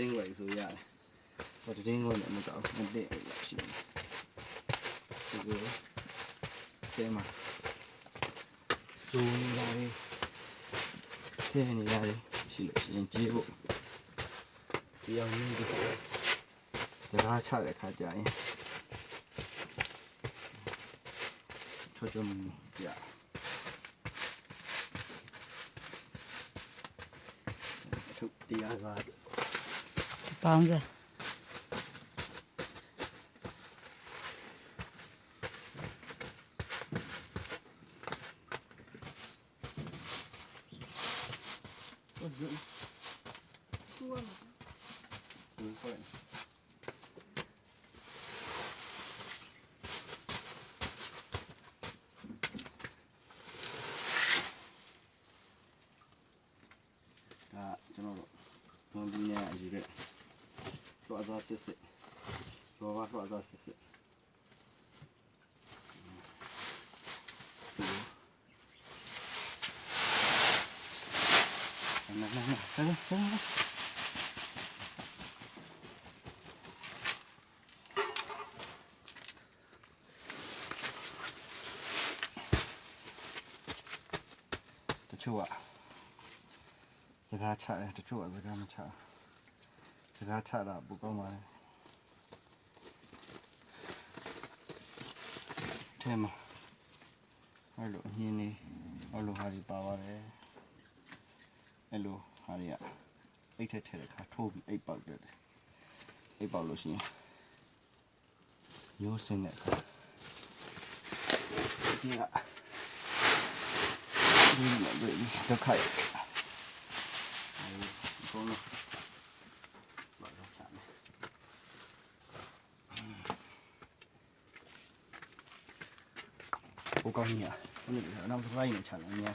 တင်းွယ်ဆိုရတယ်ဟိုတင်းွယ်လည်းမကောက်မသိအဲ့လိုရှိတယ်ဒီကိုတဲမှာဇူနေရတယ်တဲနေရတယ်ရှိလို့ရှိရင်ကြီးဖို့တရားရင်းဒီစကားချတဲ့ခါကျရင်ချောချောမူရထုတ်တရားကား ပေါင်းစား ဟုတ်ကဲ့ ကူရမှာ ဘူးခွင့်ဒါကျွန်တော်တို့ဘုံဒီနေ့အယူရက် တော့အသာစစ်စစ်တော့ဘာတော့အသာစစ်စစ်နာနာနာဆရာဆရာတချို့ကစကားချတယ်တချို့ကစကားမချဘူး စကားချတာပိုကောင်းပါလေထဲမှာအဲ့လိုအမြင်နေအဲ့လိုဟာဒီပါပါတယ်အဲ့လိုဟာတွေကအိတ်ထက်ထက်တဲ့ခါထိုးပြီးအိတ်ပေါက်တယ်အိတ်ပေါက်လို့ရှိရင်ရိုးစင်းတဲ့အခါဒီကဒီမှာဒီဒုက္ခရအဲဒီဘုံလို့ဘာလို့ချမ်းဘု ကောင်းကြီးอ่ะဘယ်လိုလဲနောက်စကားကြီးနဲ့ချမ်းတယ်ညာ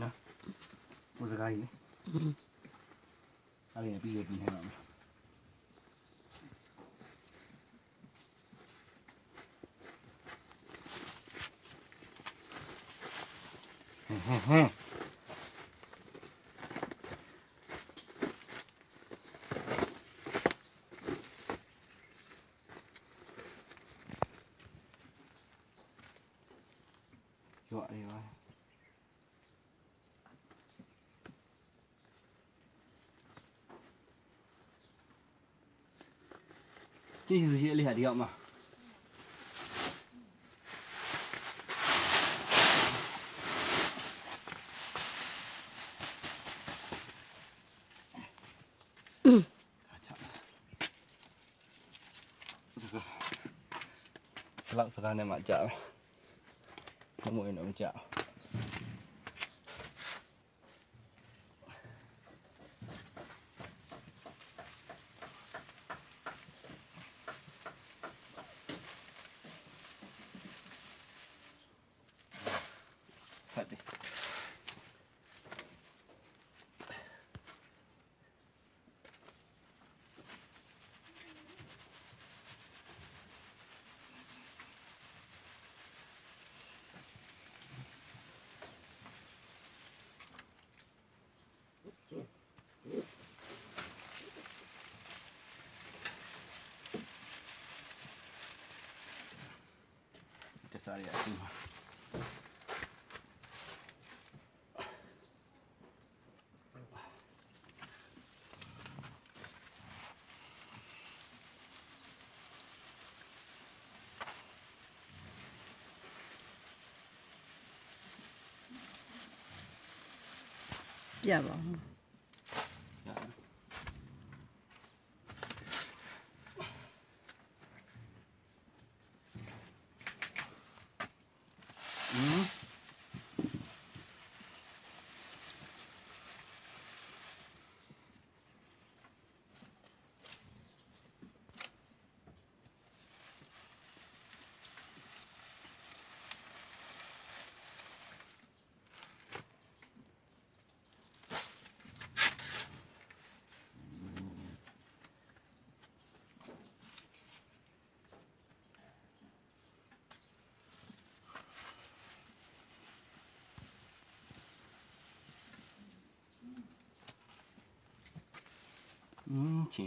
နော်ဘုစကားကြီးအဲ့ဒီပြီးရပြီးနေမှာမယ်ဟင်းဟင်းဟင်းရောအေးပါ ကြည့်ရစီအလေးဟာဒီရောက်မှာအားချစကားဒီလောက်စကားနဲ့မှကြာမယ်မမွေးတော့မကြာဖတ်တယ် တစားရအစီမှာပြပါဦးရ อืมချ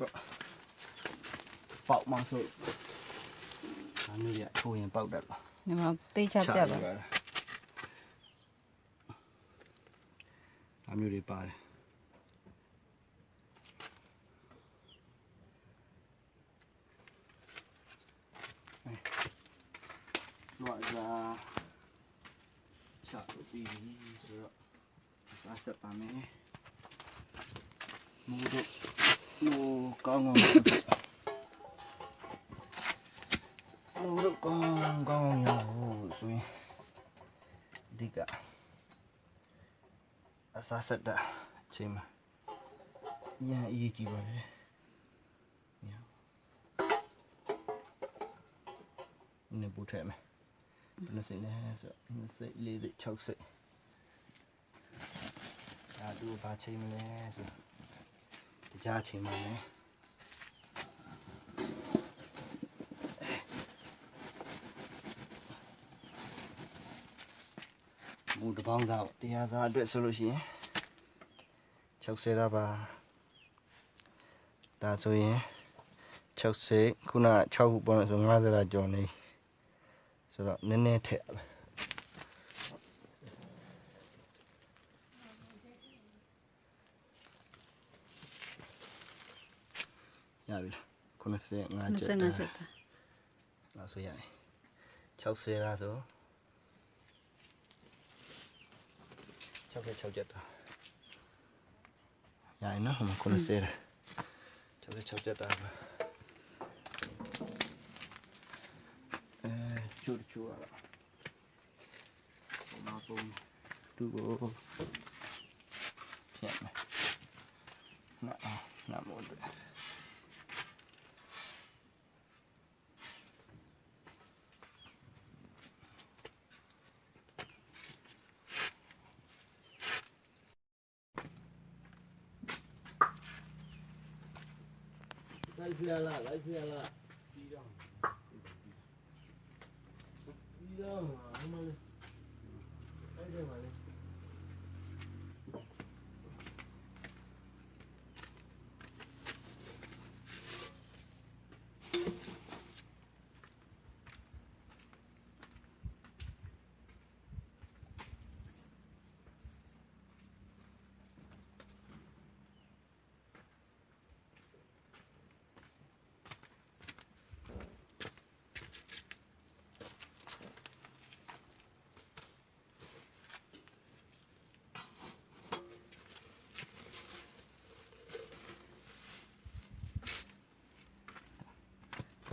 မိုက်တော့ပေါက်မှဆိုအမျိုးရထိုးရင်ပေါက်တတ်ပါဒီမှာတိတ်ချပြပါအမျိုးတွေပါတယ်လောကချက်ပြီးဆိုတော့အစားဆက်ပါမယ်မူတို့ ဟိုကောင်းကောင်းမူတို့ကောင်းကောင်းရဖို့ဆိုရင်ဒီကအစားဆက်တာအချိန်မှာအရင်အရေးကြီးပါတယ်ညနေပူထဲမယ်ဘယ်နှစိတ်လဲဆိုတော့စိတ်လေးစိတ်6စိတ်ဒါသူဘာချိန်မလဲဆိုတော့ ကြားချိန်မှာလဲမူတစ်ပေါင်းသားပေါ့တရားသားအတွက်ဆိုလို့ရှိရင်60ရပါဒါဆိုရင်60ခုနက6ခုပေါင်းလို့ဆို50ရာကျော်နေဆိုတော့နည်းနည်းထည့်ရမယ်ရပြီ လား95ကျက်25ချက်တာဒါဆိုရတယ်60ရာဆို66ကျက်တာရရင်နော်ဟိုမှာ90ရာ66ကျက်တာပါချို့တချို့ကတော့ပုံမပုံသူ့ကိုဖြတ်မယ်နာအောင်နာမို့တယ် လိုက်ဆရာလားလိုက်ဆရာလားပြီးတော့ပြီးတော့မှာမလေးအဲ့ဒါမှာလေး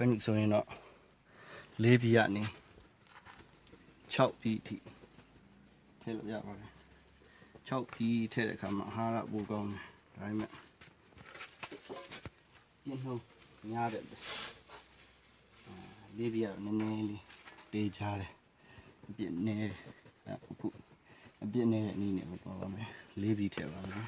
ယ်နည်းဆိုရင်တော့၄ပြည်ကနေ6ပြည်အထိထည့်လို့ရပါတယ်6ပြည်ထည့်တဲ့အခါမှာအဟာရပိုကောင်းတယ်ဒါပေမဲ့ပြင်းနှုန်းများတယ်အာ၄ပြည်ကတော့နည်းနည်းလေးပေးချတယ်အပြစ်နည်းတယ်အခုအပြစ်နည်းတဲ့အနေနဲ့ပဲပေါ်ပါမယ်၄ပြည်ထည့်ပါမယ်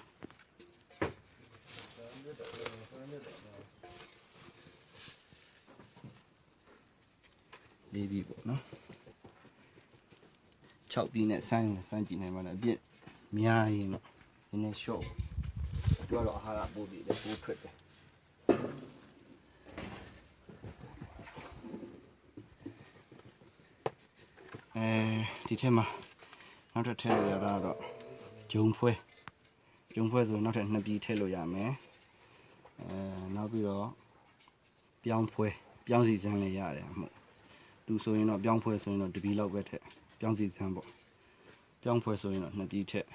လေးပြီပေါ့နော်6ပြီနဲ့စမ်းရင်စမ်းကြည့်နိုင်ပါလားအပြည့်များရင်တော့နည်းနည်း short သူကတော့အာဟာရပို့ပြီးတယ်ပို့ထွက်တယ်အဲဒီထဲမှာနောက်ထပ်ထည့်လို့ရတာကတော့ဂျုံဖွဲဂျုံဖွဲဆိုရင်နောက်ထပ်နှစ်ပြည်ထည့်လို့ရမယ်အဲနောက်ပြီးတော့ပြောင်းဖွဲပြောင်းစီစမ်းလည်းရတယ်အမှု သူဆိုရင်တော့ပြောင်းဖွဲဆိုရင်တော့တပီလောက်ပဲထက်ပြောင်းစီစမ်းပေါ့ပြောင်းဖွဲဆိုရင်တော့နှစ်ပြည်ထက်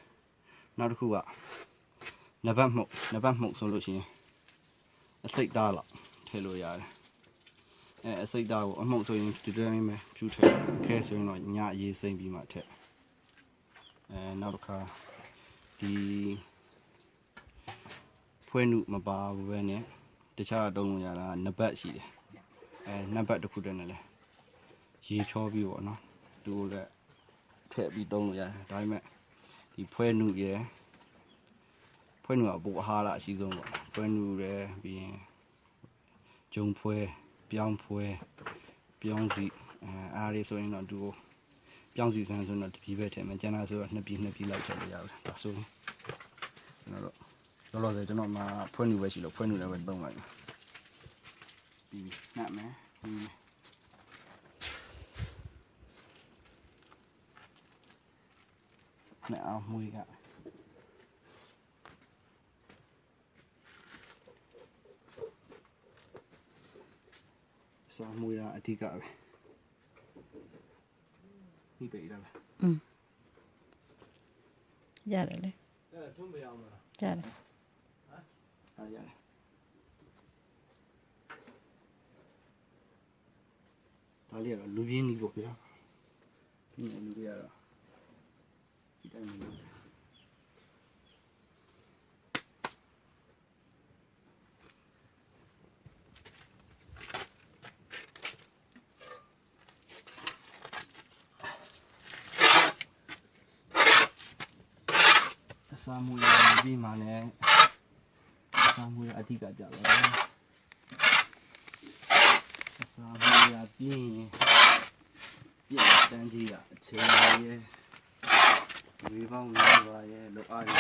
နောက်တစ်ခုကနဘတ်မှုတ်နဘတ်မှုတ်ဆိုလို့ရှိရင်အစိတ်သားလောက်ထည့်လို့ရတယ်အဲအစိတ်သားကိုအမှုတ်ဆိုရင်ဒီတိုင်းပဲဖြူထည့်ခဲဆိုရင်တော့ညအရေးစိမ့်ပြီးမှထည့်အဲနောက်တစ်ခါဒီဖွဲနုမပါဘူးပဲနဲ့တခြားတုံးလို့ရတာကနဘတ်ရှိတယ်အဲနဘတ်တစ်ခုတည်းနဲ့လဲ ရေဖြောပြီးပေါ့နော်သူ့လည်းထည့်ပြီးတုံးလို့ရတယ်ဒါပေမဲ့ဒီဖွဲနုရယ်ဖွဲနုကပိုအဟာရအရှိဆုံးပေါ့ဖွဲနုရယ်ပြီးရင်ဂျုံဖွဲပြောင်းဖွဲပြောင်းစီအဲအားလေးဆိုရင်တော့သူကိုပြောင်းစီစမ်းဆိုရင်တော့တစ်ပြည်ပဲထည့်မယ်ကျန်တာဆိုတော့နှစ်ပြည်နှစ်ပြည်လောက်ထည့်လို့ရတယ်ဒါဆိုရင်ကျွန်တော်တို့လောလောဆယ်ကျွန်တော်မှာဖွဲနုပဲရှိလို့ဖွဲနုလည်းပဲတုံးလိုက်မယ်ပြီးနှက်မယ်ပြီးမယ် နဲ့အမွေကစာမွေတာအဓိကပဲဒီပေရလားอืมရတယ်လေအဲထွန်းမရအောင်လားရတယ်ဟမ်ဟာရတယ်ဒါလေးကတော့လူပြင်းကြီးပေါ့ဗျာဒီလူတွေကတော့ တိုင်းမျိုးအစာမွေးရပြီးမှလည်းအစာမွေးရအဓိကကြပါတော့အစာမွေးရပြီးရင်ပြည့်တန်းကြီးကအချိန်ရဲ့ဝေ ပေါင်းများပါရဲ့လောအားရ